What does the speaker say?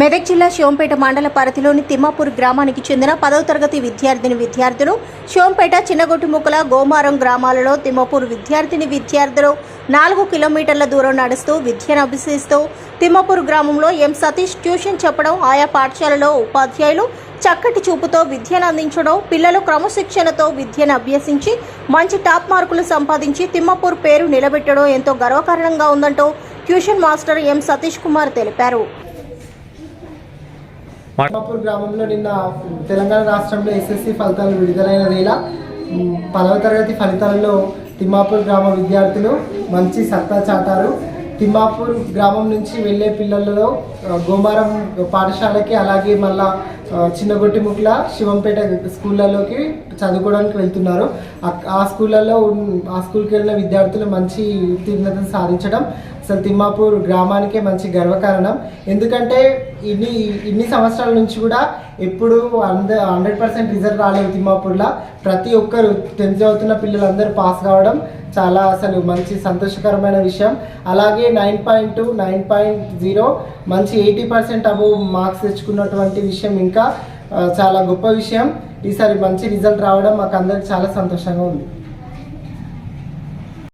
మెదక్ జిల్లా శివంపేట మండల పరిధిలోని తిమ్మాపూర్ గ్రామానికి చెందిన పదవ తరగతి విద్యార్థిని విద్యార్థులు శివంపేట చిన్నగొట్టిముక్కల గోమారం గ్రామాలలో తిమ్మపూర్ విద్యార్థిని విద్యార్థులు నాలుగు కిలోమీటర్ల దూరం నడుస్తూ విద్యను అభ్యసిస్తూ తిమ్మపూర్ గ్రామంలో ఎం సతీష్ ట్యూషన్ చెప్పడం ఆయా పాఠశాలలో ఉపాధ్యాయులు చక్కటి చూపుతో విద్యను అందించడం పిల్లలు క్రమశిక్షణతో విద్యను అభ్యసించి మంచి టాప్ మార్కులు సంపాదించి తిమ్మపూర్ పేరు నిలబెట్టడం ఎంతో గర్వకారణంగా ఉందంటూ tuition master M Satish Kumar తెలిపారు. తిమ్మాపూర్ గ్రామంలో నిన్న తెలంగాణ రాష్ట్రంలో ఎస్ఎస్సి ఫలితాలు విడుదలైన వేళ పదవ తరగతి ఫలితాలలో తిమ్మాపూర్ గ్రామ విద్యార్థులు మంచి సత్తా చాటారు. తిమ్మాపూర్ గ్రామం నుంచి వెళ్ళే పిల్లలలో గోమారం పాఠశాలకి అలాగే మళ్ళా ఆ, చిన్నగొట్టిముక్ల శివంపేట స్కూళ్ళలోకి చదువుకోవడానికి వెళ్తున్నారు. ఆ- స్కూళ్ళలో ఆ స్కూల్కి వెళ్ళిన విద్యార్థులు మంచి ఉత్తీర్ణతను సాధించడం అసలు తిమ్మాపూర్ గ్రామానికే మంచి గర్వకారణం. ఎందుకంటే ఇన్ని ఇన్ని సంవత్సరాల నుంచి కూడా ఎప్పుడు అంద హండ్రెడ్ పర్సెంట్ రిజల్ట్ రాలేదు తిమ్మాపూర్లో. ప్రతి ఒక్కరు టెన్త్ చదువుతున్న పిల్లలందరూ పాస్ కావడం చాలా అసలు మంచి సంతోషకరమైన విషయం. అలాగే nine point two nine point zero మంచి ఎయిటీ పర్సెంట్ అబోవ్ మార్క్స్ తెచ్చుకున్నటువంటి విషయం ఇంకా చాలా గొప్ప విషయం. ఈసారి మంచి రిజల్ట్ రావడం మాకు అందరికి చాలా సంతోషంగా ఉంది.